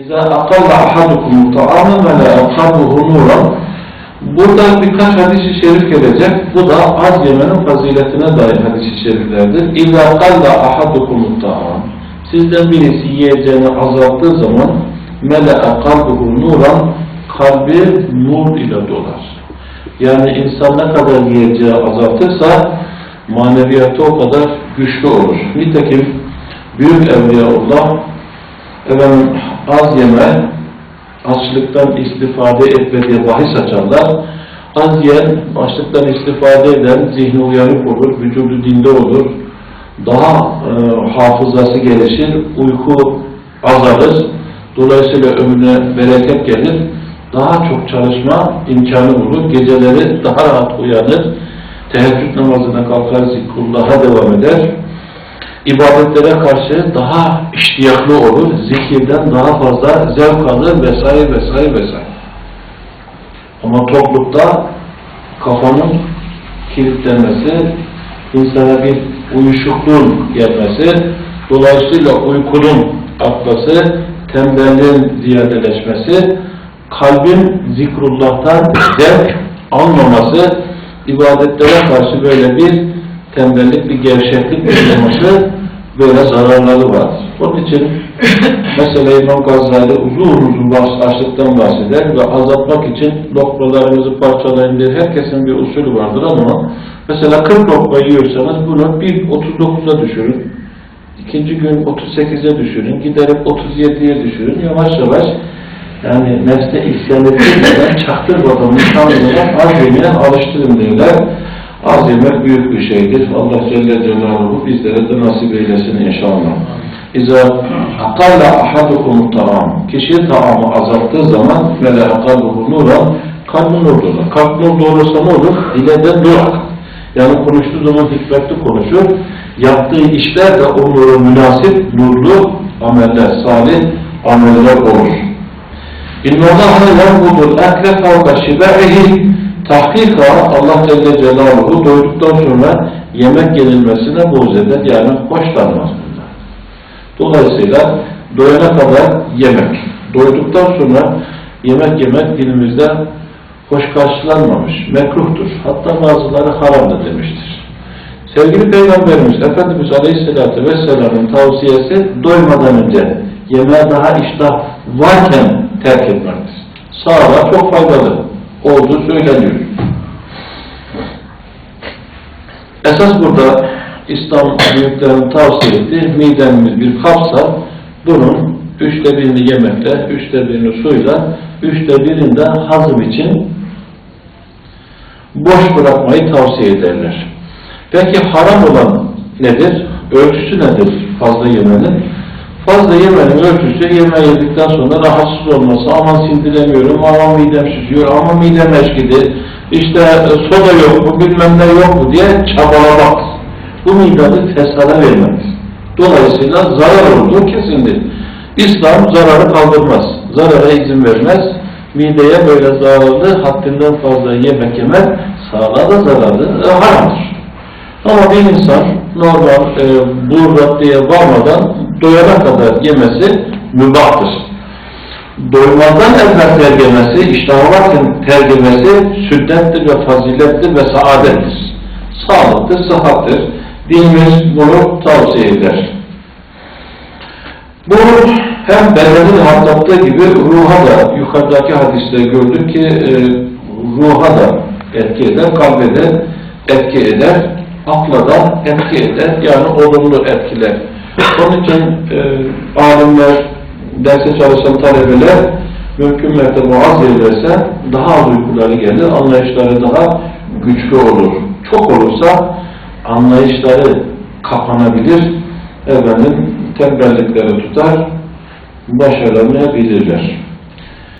İza akalla ahadukum ta'amen ve la kalbuhu nuran Burada birkaç hadis-i şerif gelecek. Bu da az yemenin faziletine dair hadis-i şeriflerdir. İza kalla ahadukum ta'am Sizden birisi yiyeceğini azalttığı zaman mele'a kalbuhu nuran kalbi nur ile dolar. Yani insan ne kadar yiyeceği azaltırsa maneviyatı o kadar güçlü olur. Nitekim büyük evliyaullah efendim, az yeme, açlıktan istifade etme diye bahis açarlar. Az yiyen, açlıktan istifade eden zihni uyanık olur, vücudu dinde olur, daha e, hafızası gelişir, uyku azalır, dolayısıyla ömrüne bereket gelir, daha çok çalışma imkanı bulur, geceleri daha rahat uyanır, teheccüd namazına kalkar, zikrullah'a devam eder, ibadetlere karşı daha iştiyaklı olur, zikirden daha fazla zevk alır vesaire vesaire vesaire. Ama toplulukta kafanın kilitlenmesi, insana bir uyuşukluğun gelmesi, dolayısıyla uykunun artması, tembelliğin ziyadeleşmesi, kalbin zikrullah'tan zevk almaması, ibadetlere karşı böyle bir tembellik, bir gevşeklik yaşaması böyle zararları var. Onun için mesela İmam Gazali uzun uzun bahs- açlıktan bahseder ve azaltmak için lokmalarımızı parçalayın diye herkesin bir usulü vardır ama mesela 40 lokma yiyorsanız bunu bir 39'a düşürün. ikinci gün 38'e düşürün. Giderek 37'ye düşürün. Yavaş yavaş yani nefse isyan ettirmeden çaktırmadan insanlara az yemeye alıştırın diyorlar. Az yemek büyük bir şeydir. Allah Celle Celaluhu bizlere de nasip eylesin inşallah. İza akalla ahadukum ta'am. Kişi taamı azalttığı zaman ve la akalluhu nuran kalbi nur dolar. Kalp nur doğurursa ne olur? Dile de nur akar. Yani konuştuğu zaman hikmetli konuşur. Yaptığı işler de o nura münasip, nurlu ameller, salih ameller olur. İnna Allah'a yembudul ekle fevka şibe'ihi Tahkika Allah Celle Celaluhu doyduktan sonra yemek yenilmesine buğz eder. Yani hoşlanmaz bunlar. Dolayısıyla doyana kadar yemek. Doyduktan sonra yemek yemek dinimizde hoş karşılanmamış, mekruhtur. Hatta bazıları haramdır demiştir. Sevgili Peygamberimiz Efendimiz Aleyhisselatü Vesselam'ın tavsiyesi doymadan önce yemeğe daha iştah varken terk etmektir. Sağlığa çok faydalı olduğu söyleniyor. Esas burada İslam büyüklerinin tavsiye ettiği midemiz bir kapsa bunun üçte birini yemekle, üçte birini suyla, üçte birini de hazım için boş bırakmayı tavsiye ederler. Peki haram olan nedir? Ölçüsü nedir fazla yemenin? Fazla yemenin ölçüsü yemeği yedikten sonra rahatsız olması, aman sindiremiyorum, aman midem şişiyor, aman midem eşkidi, işte e, soda yok mu, bilmem ne yok mu diye çabalamak. Bu mideni fesada vermektir. Dolayısıyla zarar olduğu kesindir. İslam zararı kaldırmaz, zarara izin vermez. Mideye böyle zararlı, haddinden fazla yemek yemek sağlığa da zararlı, e, haramdır. Ama bir insan normal e, bu raddeye varmadan doyana kadar yemesi mübahtır. Doymadan evvel tergemesi, iştahı varken tergemesi sünnettir ve fazilettir ve saadettir. Sağlıktır, sıhhattır. Dinimiz bunu tavsiye eder. Bu hem bedenin rahatlattığı gibi ruha da yukarıdaki hadiste gördük ki e, ruha da etki eder, kalbe de etki eder, akla da etki eder. Yani olumlu etkiler. Onun için e, alimler, derse çalışan talebeler mümkün mertebe az yerlerse daha az uykuları gelir, anlayışları daha güçlü olur. Çok olursa anlayışları kapanabilir, efendim tembellikleri tutar, başaramayabilirler.